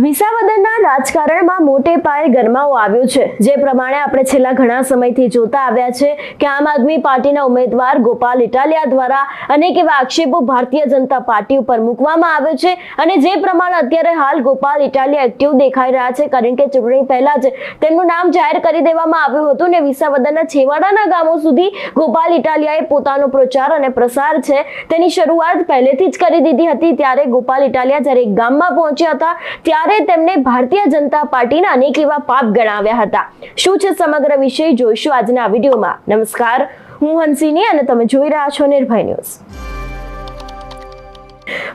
વિસાવદરના રાજકારણમાં મોટે પાયે ગરમાવો આવ્યો છે. જે પ્રમાણે આપણે છેલ્લા ઘણા સમયથી જોતા આવ્યા છે કે આમ આદમી પાર્ટીના ઉમેદવાર ગોપાલ ઇટાલિયા દ્વારા અનેક એવા આક્ષેપો ભારતીય જનતા પાર્ટી ઉપર મૂકવામાં આવ્યો છે અને જે પ્રમાણે અત્યારે હાલ ગોપાલ ઇટાલિયા એક્ટિવ દેખાઈ રહ્યા છે, કારણ કે ચૂંટણી પહેલા જ તેમનું નામ જાહેર કરી દેવામાં આવ્યું હતું ને વિસાવદરના છેવાડાના ગામો સુધી ગોપાલ ઇટાલિયાએ પોતાનો પ્રચાર અને પ્રસાર છે તેની શરૂઆત પહેલેથી જ કરી દીધી હતી. ત્યારે ગોપાલ ઇટાલિયા જ્યારે ગામમાં પહોંચ્યા હતા ત્યારે તેમને ભારતીય જનતા પાર્ટીના અનેક એવા પાપ ગણાવ્યા હતા. શું છે સમગ્ર વિષય? જોઈશું આજના વિડીયોમાં. નમસ્કાર. હું હંસિની અને તમે જોઈ રહ્યા છો નિર્ભય ન્યૂઝ.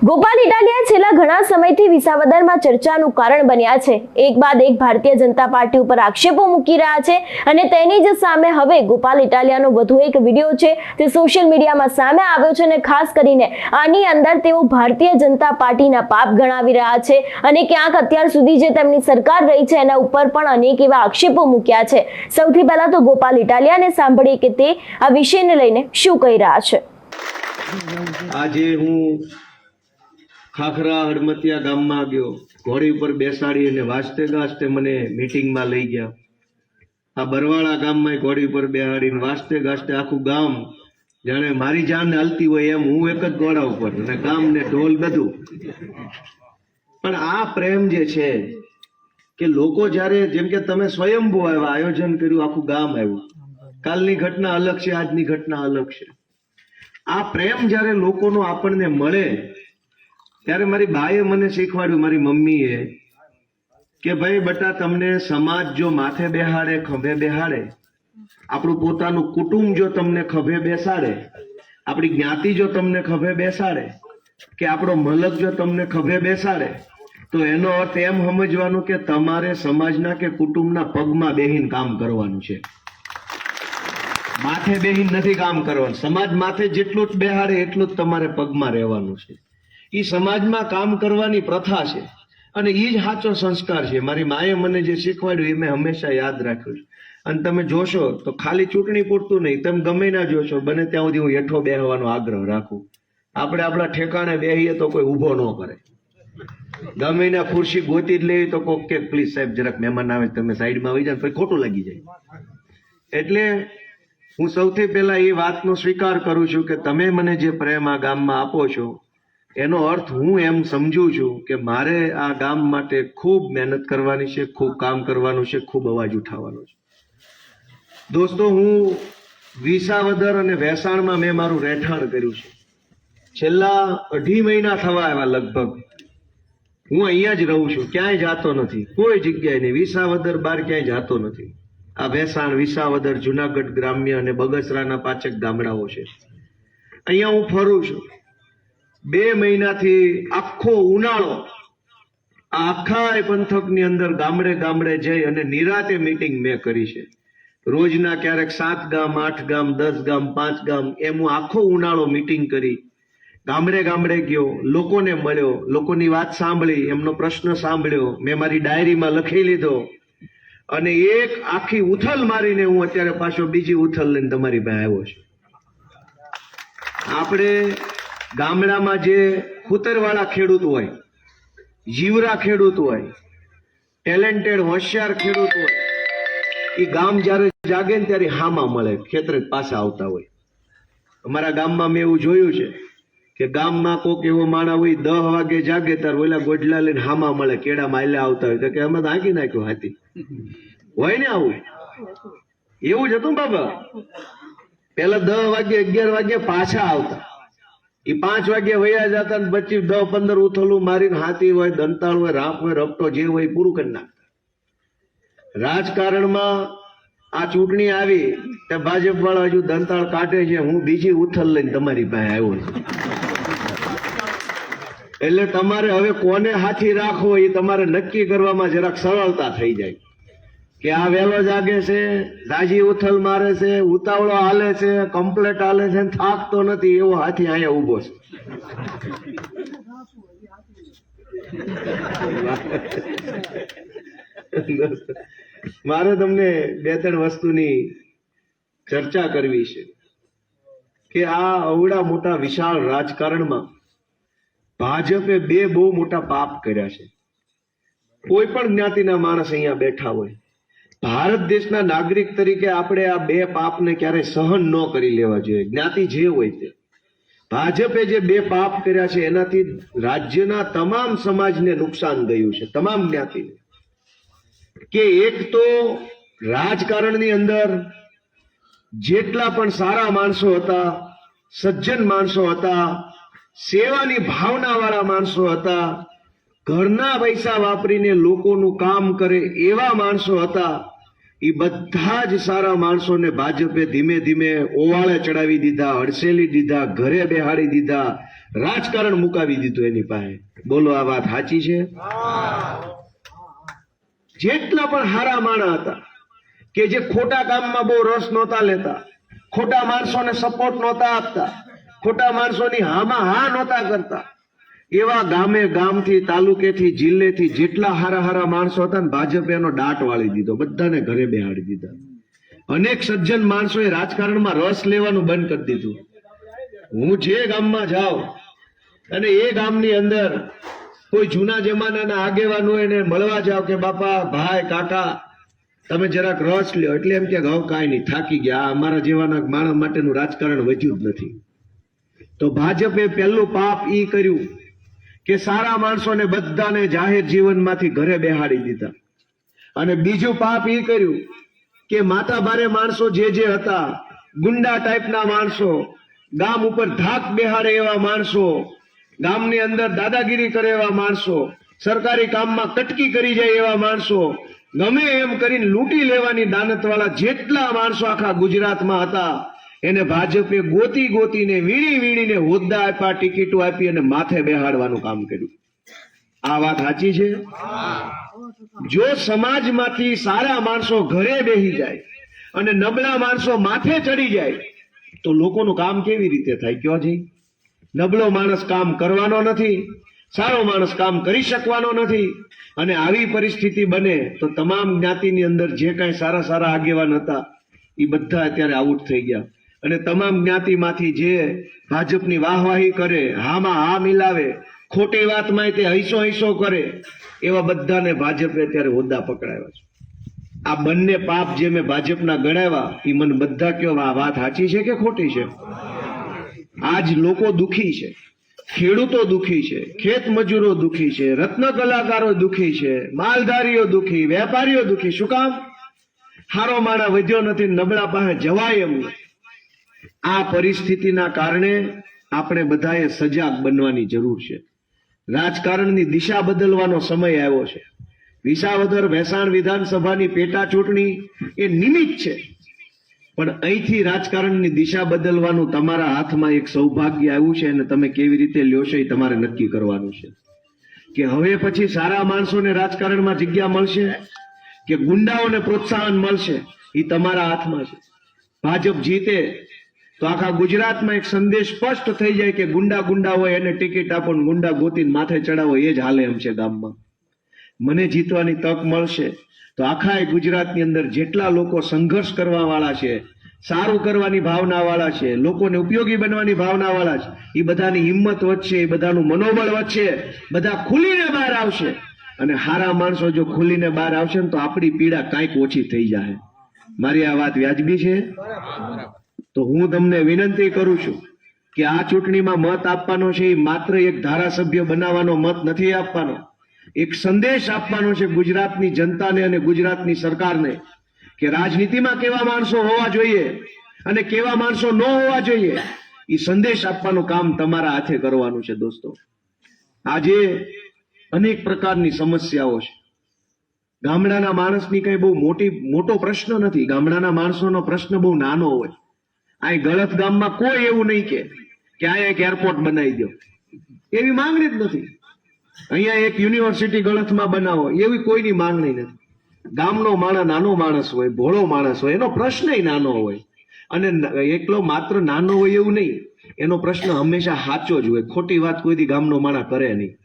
ગોપાલ ઇટાલિયા છેલ્લા ઘણા સમયથી વિસાવદરમાં ચર્ચાનું કારણ બન્યા છે. એક બાદ એક ભારતીય જનતા પાર્ટી ઉપર આક્ષેપો મૂકી રહ્યા છે અને તેની જ સામે હવે ગોપાલ ઇટાલિયાનો વધુ એક વીડિયો છે તે સોશિયલ મીડિયામાં સામે આવ્યો છે અને ખાસ કરીને આની અંદર તેઓ ભારતીય જનતા પાર્ટીના પાપ ગણાવી રહ્યા છે અને ક્યાંક અત્યાર સુધી જે તેમની સરકાર રહી છે એના ઉપર પણ અનેક એવા આક્ષેપો મૂક્યા છે. સૌથી પહેલા તો ગોપાલ ઇટાલિયાને સાંભળીએ કે તે આ વિષયને લઈને શું કહી રહ્યા છે. આજે હું ખાખરા હડમતિયા ગામમાં ગયો. ઘોડી ઉપર બેસાડી અને વાજતે ગાજતે મને મિટિંગમાં લઈ ગયા. આ બરવાળા ગામમાં ઘોડી ઉપર બેહાડીને વાજતે ગાજતે આખું ગામ જાણે મારી જાન હાલતી હોય એમ હું એક જ ઘોડા ઉપર અને ગામ ને ઢોલ બધું. પણ આ પ્રેમ જે છે કે લોકો જ્યારે જેમ કે તમે સ્વયંભૂ આવ્યા, આયોજન કર્યું, આખું ગામ આવ્યું. કાલની ઘટના અલગ છે, આજની ઘટના અલગ છે. આ પ્રેમ જ્યારે લોકોનો આપણને મળે ત્યારે મારી બાએ મને શીખવાડ્યું, મારી મમ્મીએ, કે ભાઈ બટા તમને સમાજ જો માથે બેહાડે, ખભે બેહાડે, આપણું પોતાનું કુટુંબ જો તમને ખભે બેસાડે, આપણી જ્ઞાતિ જો તમને ખભે બેસાડે, કે આપણો મલક જો તમને ખભે બેસાડે, તો એનો અર્થ એમ સમજવાનું કે તમારે સમાજના કે કુટુંબના પગમાં બેહીને કામ કરવાનું છે. માથે બેહીને નથી કામ કરવાનું. સમાજ માથે જેટલું જ બેહાડે, એટલું જ તમારે પગમાં રહેવાનું છે. એ સમાજમાં કામ કરવાની પ્રથા છે. અને એ જ સાચો સંસ્કાર છે. મારી માએ મને જે શીખવાડ્યું એ મેં હંમેશા યાદ રાખ્યું છે. અને તમે જોશો, તો ખાલી ચૂંટણી પૂરતું નહીં, તમે ગમે ના જોશો, બને ત્યાં સુધી હું હેઠો બેહવાનો આગ્રહ રાખું. આપણે આપણા ઠેકાણે બેહીએ તો કોઈ ઊભો ન કરે. ગમે ખુરશી ગોતી જ લેવી તો કોક કે, પ્લીઝ સાહેબ, જરાક મહેમાન આવે, તમે સાઈડમાં આવી જાય પછી ખોટું લાગી જાય. એટલે હું સૌથી પહેલા એ વાતનો સ્વીકાર કરું છું કે તમે મને જે પ્રેમ આ ગામમાં આપો છો એનો અર્થ હું એમ સમજુ છું કે મારે આ ગામ માટે ખૂબ મહેનત કરવાની છે, ખૂબ કામ કરવાનું છે, ખૂબ અવાજ ઉઠાવવાનો છે. દોસ્તો, હું વિસાવદર અને વેસાણમાં મેં મારું રહેઠાણ કર્યું છે. છેલ્લા અઢી મહિના થવા આવ્યા લગભગ. હું અહીંયા જ રહું છું, ક્યાંય જાતો નથી. કોઈ જગ્યાએ નહીં. વિસાવદર બહાર ક્યાંય જાતો નથી. આ વેસાણ, વિસાવદર, જુનાગઢ ગ્રામ્ય અને બગસરાના પાચક ગામડાઓ છે. અહીંયા હું ફરું છું. બે મહિનાથી આખો ઉનાળો આખા પંથકની અંદર ગામડે ગામડે જઈ અને નિરાતે મીટિંગ મેં કરી છે. રોજના ક્યારેક સાત ગામ, આઠ ગામ, દસ ગામ, પાંચ ગામ એમ હું આખો ઉનાળો મીટિંગ કરી. ગામડે ગામડે ગયો, લોકોને મળ્યો, લોકોની વાત સાંભળી, એમનો પ્રશ્ન સાંભળ્યો, મેં મારી ડાયરીમાં લખી લીધો. અને એક આખી ઉથલ મારીને હું અત્યારે પાછો બીજી ઉથલ લઈને તમારી પાસે આવ્યો છું. આપણે ગામડામાં જે ખૂતરવાળા ખેડૂત હોય, જીવરા ખેડૂત હોય ટેલેન્ટેડ હોશિયાર ખેડૂત હોય એ ગામ જ્યારે જાગે ને ત્યારે હામાં મળે, ખેતરે પાછા આવતા હોય. અમારા ગામમાં મેં એવું જોયું છે કે ગામમાં કોક એવો માણા હોય, દહ વાગે જાગે ત્યારે ઓલા ગોઢલા લઈને હામાં મળે કેડા માયલા આવતા હોય, તો કે અમે હાંકી નાખ્યું હાથી. હોય ને આવું? એવું જ હતું બાબા? પેલા દહ વાગે, અગિયાર વાગે પાછા આવતા. એ પાંચ વાગ્યા વયા જતા ને દસ પંદર ઉથલું મારીને હાથી હોય, દંતાળ હોય રાપ હોય, રપટો જે હોય પૂરું કરી નાખતા. રાજકારણમાં આ ચૂંટણી આવી તો ભાજપ વાળા હજુ દંતાળ કાઢે છે, હું બીજી ઉથલ લઈને તમારી પાસે આવ્યો છું. એટલે તમારે હવે કોને હાથી રાખવો એ તમારે નક્કી કરવામાં જરાક સરળતા થઈ જાય. કે આ વહેલો જાગે છે, દાજી ઉથલ મારે છે, ઉતાવળો હાલે છે કમ્પ્લેટ હાલે છે થાકતો નથી, એવો હાથી અહીંયા ઊભો છે. મારે તમને બે ત્રણ વસ્તુની ચર્ચા કરવી છે કે આ અવડા મોટા વિશાળ રાજકારણમાં ભાજપે બે બહુ મોટા પાપ કર્યા છે. કોઈ પણ જ્ઞાતિના માણસ અહીંયા બેઠા હોય ભારત દેશના નાગરિક તરીકે આપણે આ બે પાપને ક્યારેય સહન ન કરી લેવા જોઈએ. જ્ઞાતિ જે હોય તે. ભાજપે જે બે પાપ કર્યા છે, એનાથી રાજ્યના તમામ સમાજને નુકસાન ગયું છે, તમામ જ્ઞાતિને. કે એક તો રાજકારણની અંદર જેટલા પણ સારા માણસો હતા, સજ્જન માણસો હતા, સેવાની ભાવના વાળા માણસો હતા ઘરના પૈસા વાપરીને લોકોનું કામ કરે એવા માણસો હતા એ બધા જ સારા માણસોને ભાજપે ધીમે ધીમે ઓવાળે ચડાવી દીધા, હડસેલી દીધા, ઘરે બેહાડી દીધા, રાજકારણ મુકાવી દીધું એની પાસે. બોલો, આ વાત સાચી છે? જેટલા પણ હારા માણા હતા, કે જે ખોટા કામમાં બહુ રસ નહોતા લેતા, ખોટા માણસોને સપોર્ટ નહોતા આપતા, ખોટા માણસોની હામાં હા નહોતા કરતા એવા ગામે ગામથી, તાલુકેથી, જિલ્લેથી જેટલા હારા હારા માણસો હતા ને ભાજપે એનો દાટ વાળી દીધો. બધાને ઘરે બેહાડી દીધા. અનેક સજ્જન માણસોએ રાજકારણમાં રસ લેવાનું બંધ કરી દીધું. હું જે ગામમાં જાઉં અને એ ગામની અંદર કોઈ જૂના જમાનાના આગેવાન હોય એને મળવા જાવ કે, બાપા, ભાઈ, કાકા, તમે જરાક રસ લ્યો. એટલે એમ કે, હવે કાંઈ નહીં, થાકી ગયા. અમારા જેવાના માણસ માટેનું રાજકારણ વધ્યું જ નથી. તો ભાજપે પહેલું પાપ ઈ કર્યું કે સારા માણસોને બધાને જાહેર જીવનમાંથી ઘરે બેહાડી દીધા. અને બીજું પાપ એ કર્યું કે માતા ભારે માણસો જે જે હતા, ગુંડા ટાઈપના માણસો, ગામ ઉપર ધાક બેહાડે એવા માણસો, ગામની અંદર દાદાગીરી કરે એવા માણસો, સરકારી કામમાં કટકી કરી જાય એવા માણસો, ગમે એમ કરીને લૂંટી લેવાની દાનતવાળા જેટલા માણસો આખા ગુજરાતમાં હતા એને ભાજપે ગોતી ગોતીને વીણી વીણીને હોદ્દા આપ્યા, ટિકિટો આપી અને માથે બેહાડવાનું કામ કર્યું. આ વાત સાચી છે? જો સમાજમાંથી સારા માણસો ઘરે બેહી જાય અને નબળા માણસો માથે ચડી જાય, તો લોકોનું કામ કેવી રીતે થાય? કયો જી? નબળો માણસ કામ કરવાનો નથી, સારો માણસ કામ કરી શકવાનો નથી અને આવી પરિસ્થિતિ બને તો તમામ જ્ઞાતિની અંદર જે કાંઈ સારા સારા આગેવાન હતા એ બધા અત્યારે આઉટ થઈ ગયા. અને તમામ જ્ઞાતિમાંથી જે ભાજપની વાહવાહી કરે, હામાં હા મિલાવે, ખોટી વાતમાં તે હૈસો હૈસો કરે, એવા બધાને ભાજપે અત્યારે હોદ્દા પકડાવ્યા છે. આ બંને પાપ જે મેં ભાજપના ગણાવ્યા એ મને બધા કયો આ વાત સાચી છે કે ખોટી છે? આજ લોકો દુખી છે. ખેડૂતો દુખી છે, ખેત મજૂરો દુખી છે, રત્ન કલાકારો દુખી છે, માલધારીઓ દુખી, વેપારીઓ દુખી. શું કામ? હારો માણા વધ્યો નથી, નબળા પાસે જવાય એમ નથી. આ પરિસ્થિતિના કારણે આપણે બધાએ સજાગ બનવાની જરૂર છે. રાજકારણની દિશા બદલવાનો સમય આવ્યો છે. વિસાવદર ભેસાણ વિધાનસભાની પેટા ચૂંટણી એ નિમિત્ત છે. પણ અહીંથી રાજકારણની દિશા બદલવાનું તમારા હાથમાં એક સૌભાગ્ય આવ્યું છે અને તમે કેવી રીતે લ્યો છો એ તમારે નક્કી કરવાનું છે. કે હવે પછી સારા માણસોને રાજકારણમાં જગ્યા મળશે? કે ગુંડાઓને પ્રોત્સાહન મળશે? એ તમારા હાથમાં છે. ભાજપ જીતે તો આખા ગુજરાતમાં એક સંદેશ સ્પષ્ટ થઈ જાય કે ગુંડા ગુંડા હોય એને ટિકિટ આપો ને ગુંડા ગોતીને માથે ચડાવો, એ જ હાલે એમ છે ગામમાં. મને જીતવાની તક મળશે તો આખા ગુજરાતની અંદર જેટલા લોકો સંઘર્ષ કરવા વાળા છે, સારું કરવાની ભાવના વાળા છે, લોકોને ઉપયોગી બનવાની ભાવના વાળા છે એ બધાની હિંમત વધશે એ બધાનું મનોબળ વધશે, બધા ખુલીને બહાર આવશે. અને હારા માણસો જો ખુલીને બહાર આવશે ને તો આપણી પીડા કાંઈક ઓછી થઈ જાય મારી આ વાત વ્યાજબી છે? તો હું તમને વિનંતી કરું છું કે આ ચૂંટણીમાં મત આપવાનો છે એ માત્ર એક ધારાસભ્ય બનાવવાનો મત નથી આપવાનો. એક સંદેશ આપવાનો છે ગુજરાતની જનતાને અને ગુજરાતની સરકારને કે રાજનીતિમાં કેવા માણસો હોવા જોઈએ અને કેવા માણસો ન હોવા જોઈએ, એ સંદેશ આપવાનું કામ તમારા હાથે કરવાનું છે દોસ્તો. આજે અનેક પ્રકારની સમસ્યાઓ છે. ગામડાના માણસની કઈ બહુ મોટી, મોટો પ્રશ્ન નથી. ગામડાના માણસોનો પ્રશ્ન બહુ નાનો હોય. આ ગળત ગામમાં કોઈ એવું નહીં કે કે અહીંયા એક એરપોર્ટ બનાવી દો. એવી માંગણી જ નથી. અહીંયા એક યુનિવર્સિટી ગળથમાં બનાવો, એવી કોઈની માંગણી નથી. ગામનો માણસ, નાનો માણસ હોય, ભોળો માણસ હોય, એનો પ્રશ્ન નાનો હોય. અને એકલો માત્ર નાનો હોય એવું નહીં. એનો પ્રશ્ન હંમેશા સાચો જ હોય. ખોટી વાત કોઈ દી ગામનો માણસ કરે નહીં.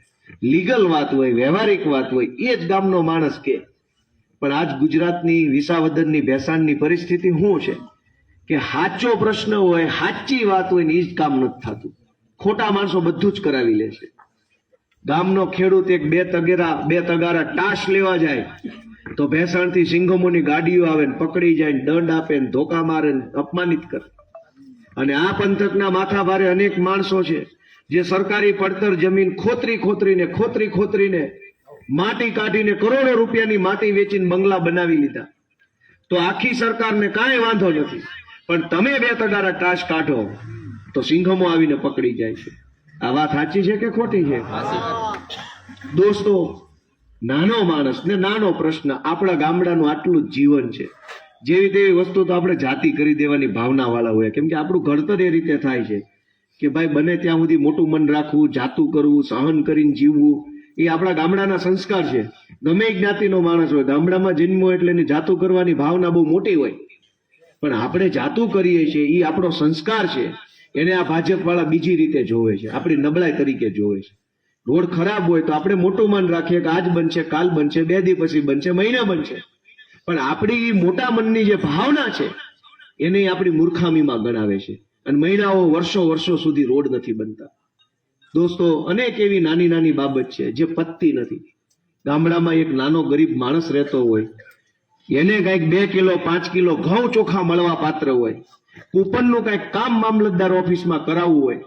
લીગલ વાત હોય, વ્યવહારિક વાત હોય, એ જ ગામનો માણસ કે. પણ આજ ગુજરાતની વિસાવદરની ભેસાણની પરિસ્થિતિ શું છે? કે સાચો પ્રશ્ન હોય, સાચી વાત હોય ને એ જ કામ નથી થતું. ખોટા માણસો બધું જ કરાવી લે છે. ગામનો ખેડૂત એક બે તગેરા, બે તગારા ટાશ લેવા જાય, તો ભેસાણથી સિંઘમોની ગાડીઓ આવે ને પકડી જાય ને દંડ આપે ને ધોકા મારે ને અપમાનિત કરે. અને આ પંથકના માથા ભારે અનેક માણસો છે, જે સરકારી પડતર જમીન ખોતરી ખોતરીને ખોતરી ખોતરીને માટી કાઢીને કરોડો રૂપિયાની માટી વેચીને બંગલા બનાવી લીધા. તો આખી સરકારને કાંઈ વાંધો નથી. પણ તમે બે તગારા કાશ કાઢો તો સિંઘમો આવીને પકડી જાય છે. આ વાત સાચી છે કે ખોટી છે? દોસ્તો નાનો માણસ ને નાનો પ્રશ્ન આપણા ગામડાનું આટલું જ જીવન છે. જેવી તેવી વસ્તુ તો આપણે જાતિ કરી દેવાની ભાવના વાળા હોય. કેમ કે આપણું ઘડતર એ રીતે થાય છે કે ભાઈ બને ત્યાં સુધી મોટું મન રાખવું જાતું કરવું સહન કરીને જીવવું. એ આપણા ગામડાના સંસ્કાર છે. ગમે જ્ઞાતિનો માણસ હોય ગામડામાં જન્મો એટલે એની જાતું કરવાની ભાવના બહુ મોટી હોય. પણ આપણે જાતું કરીએ છીએ એ આપણો સંસ્કાર છે. એને આ ભાજપવાળા બીજી રીતે જોવે છે, આપણી નબળાઈ તરીકે જોવે છે. રોડ ખરાબ હોય તો આપણે મોટું મન રાખીએ કે આજ બનશે, કાલ બનશે, બે દી પછી બનશે, મહિના બનશે. પણ આપણી મોટા મનની જે ભાવના છે, એને આપણી મૂર્ખામીમાં ગણાવે છે. અને મહિનાઓ, વર્ષો વર્ષો સુધી રોડ નથી બનતા. દોસ્તો, અનેક એવી નાની નાની બાબત છે જે પત્તી નથી. ગામડામાં એક નાનો ગરીબ માણસ રહેતો હોય એને કંઈક બે કિલો, પાંચ કિલો ઘઉં ચોખા મળવા પાત્ર હોય, કૂપનનું કંઈક કામ મામલતદાર ઓફિસમાં કરાવવું હોય,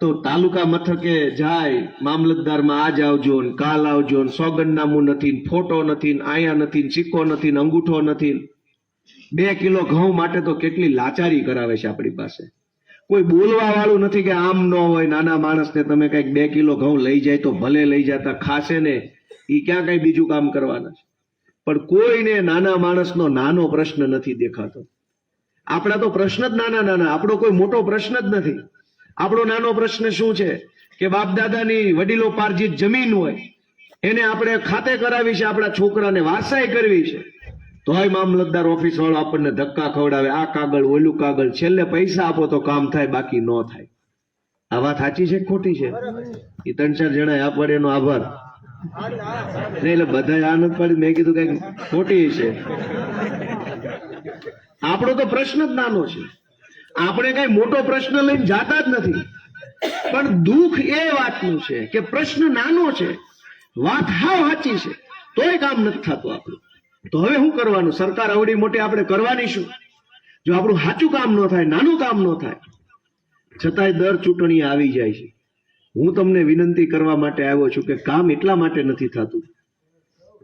તો તાલુકા મથકે જાય, મામલતદારમાં આજ આવજો ને કાલ આવજો ને સોગંદનામું નથી ફોટો નથી આયા નથી સિક્કો નથી અંગૂઠો નથી બે કિલો ઘઉં માટે તો કેટલી લાચારી કરાવે છે આપણી પાસે. કોઈ બોલવા વાળું નથી કે આમ ન હોય, નાના માણસને તમે કંઈક બે કિલો ઘઉં લઈ જાય તો ભલે લઈ જતા, ખાશે ને એ ક્યાં કઈ બીજું કામ કરવાના છે? પણ કોઈને નાના માણસનો નાનો પ્રશ્ન નથી દેખાતો. આપણા તો પ્રશ્ન જ નાના નાના આપણો કોઈ મોટો પ્રશ્ન જ નથી. આપણો નાનો પ્રશ્ન શું છે? કે બાપ દાદાની વડીલો પાર્જિત જમીન હોય એને આપણે ખાતે કરાવી છે આપણા છોકરાને વારસાઈ કરવી છે. તોય મામલતદાર ઓફિસ વાળો આપણને ધક્કા ખવડાવે આ કાગળ ઓલું કાગળ છેલ્લે પૈસા આપો તો કામ થાય બાકી ન થાય. આ વાત સાચી છે ખોટી છે? એ ત્રણ ચાર જણા આ પડે એનો આભાર. એટલે બધા આ નથી પાડી, મેં કીધું કંઈક ખોટી છે. આપણો તો પ્રશ્ન જ નાનો છે. આપણે કઈ મોટો પ્રશ્ન લઈને જાતા જ નથી. પણ દુઃખ એ વાતનું છે કે પ્રશ્ન નાનો છે. વાત હાવ સાચી છે. તોય કામ નથી થતું આપણું. તો હવે શું કરવાનું? સરકાર અવડી મોટી આપણે કરવાની શું? જો આપણું સાચું કામ ન થાય, નાનું કામ ન થાય, છતાંય દર ચૂંટણી આવી જાય છે. હું તમને વિનંતી કરવા માટે આવ્યો છું કે કામ એટલા માટે નથી થતું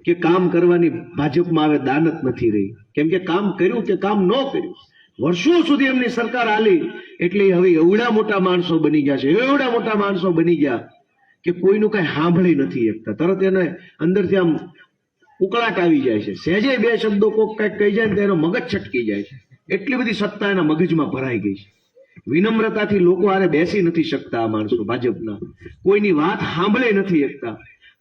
કે કામ કરવાની ભાજપમાં હવે દાનત નથી રહી. કેમ કે કામ કર્યું કે કામ ન કર્યું. વર્ષો સુધી એમની સરકાર આલી એટલે હવે એવડા મોટા માણસો બની ગયા છે. એવડા મોટા માણસો બની ગયા કે કોઈનું કઈ સાંભળી નથી એકતા તરત એને અંદરથી આમ ઉકળાટ આવી જાય છે. સહેજે બે શબ્દો કોક કંઈક કહી જાય ને તો એનો મગજ છટકી જાય છે. એટલી બધી સત્તા એના મગજમાં ભરાઈ ગઈ છે. વિનમ્રતાથી લોકો આરે બેસી નથી શકતા આ માણસો ભાજપના. કોઈની વાત સાંભળે નથી એકતા.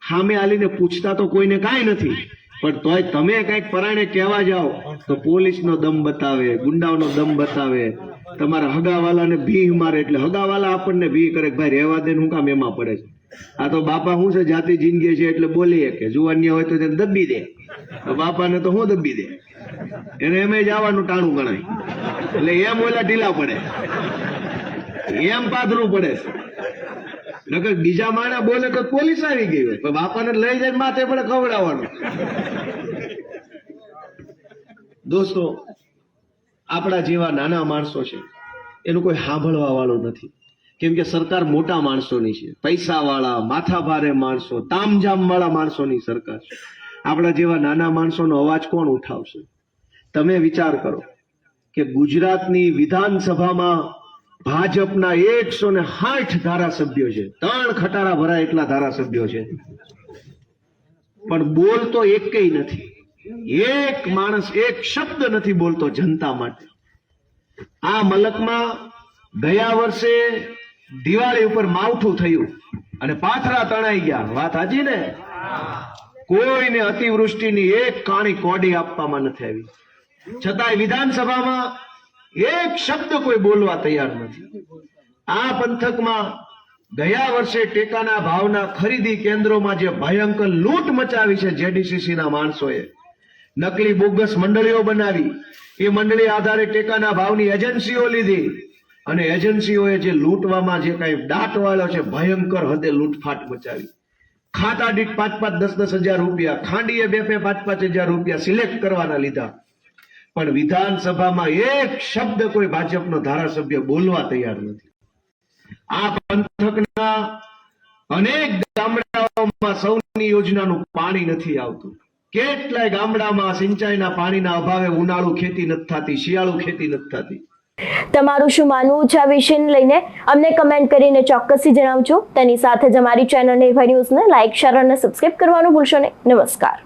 સામે આલીને પૂછતા તો કોઈને કાંઈ નથી. પણ તોય તમે કંઈક પરાણે કહેવા જાઓ, તો પોલીસનો દમ બતાવે, ગુંડાઓનો દમ બતાવે. તમારા હગાવાલાને ભીહ મારે એટલે હગાવાલા આપણને ભીહ કરે ભાઈ રહેવા દે હું કામ એમાં પડે છે. આ તો બાપા શું છે, જાતિ જિંદગી છે એટલે બોલીએ કે જુવાનિયા હોય તો તેને દબી દે. બાપાને તો હું દબી દે? એને એમ જવાનું ટાણું ગણાય. એટલે એમ ઓલા ઢીલા પડે. એમ પાથરું પડે. નકર બીજા માણા બોલે તો પોલીસ આવી ગઈ હોય. બાપાને લઈ જાય માથે પડે ખવડાવવાનું. દોસ્તો, આપણા જેવા નાના માણસો છે, એનું કોઈ સાંભળવા વાળું નથી. કેમ કે સરકાર મોટા માણસોની છે. પૈસા વાળા માથા ભારે માણસો તામઝામ વાળા માણસોની સરકાર છે. આપણા જેવા નાના માણસોનો અવાજ કોણ ઉઠાવશે? તમે વિચાર કરો. કે ગુજરાતની વિધાનસભામાં ભાજપના એકસો ને સાઠ ધારાસભ્યો છે. ત્રણ ખટારા ભરાય એટલા ધારાસભ્યો છે. પણ બોલતો એકેય નથી. એક માણસ એક શબ્દ નથી બોલતો જનતા માટે. આ મલકમાં ગયા વર્ષે દિવાળી ઉપર માવઠું થયું અને પાથરા તણાઈ ગયા. વાત હાજી ને? કોઈને અતિવૃષ્ટિની એક કાણી કોડી આપવામાં નથી આવી. છતાંય વિધાનસભામાં એક શબ્દ કોઈ બોલવા તૈયાર નથી. આ પંથકમાં ગયા વર્ષે ટેકાના ભાવના ખરીદી કેન્દ્રોમાં જે ભયંકર લૂંટ મચાવી છે જેડીસીસીના માણસોએ, નકલી બોગસ મંડળીઓ બનાવી, એ મંડળી આધારે ટેકાના ભાવની એજન્સીઓ લીધી અને એજન્સીઓએ જે લૂંટવામાં જે કાંઈ દાટ વાળો છે, ભયંકર હદે લૂંટફાટ મચાવી. ખાતા દીઠ પાંચ પાંચ દસ દસ હજાર રૂપિયા, ખાંડીએ બે બે પાંચ પાંચ હજાર રૂપિયા સિલેક્ટ કરવાના લીધા. પણ વિધાનસભામાં એક શબ્દ કોઈ ભાજપનો ધારાસભ્ય બોલવા તૈયાર નથી. આ પંથકના અનેક ગામડાઓમાં સૌની યોજનાનું પાણી નથી આવતું. કેટલાય ગામડામાં સિંચાઈના પાણીના અભાવે ઉનાળુ ખેતી નથી થતી, શિયાળુ ખેતી નથી થતી. તમારું શું માનવું છે આ વિષયને લઈને? અમને કમેન્ટ કરીને ચોક્કસથી જણાવજો. તેની સાથે જ અમારી ચેનલ નિર્ભય ન્યૂઝને લાઇક શેર અને સબસ્ક્રાઇબ કરવાનું ભૂલશો નહીં. નમસ્કાર.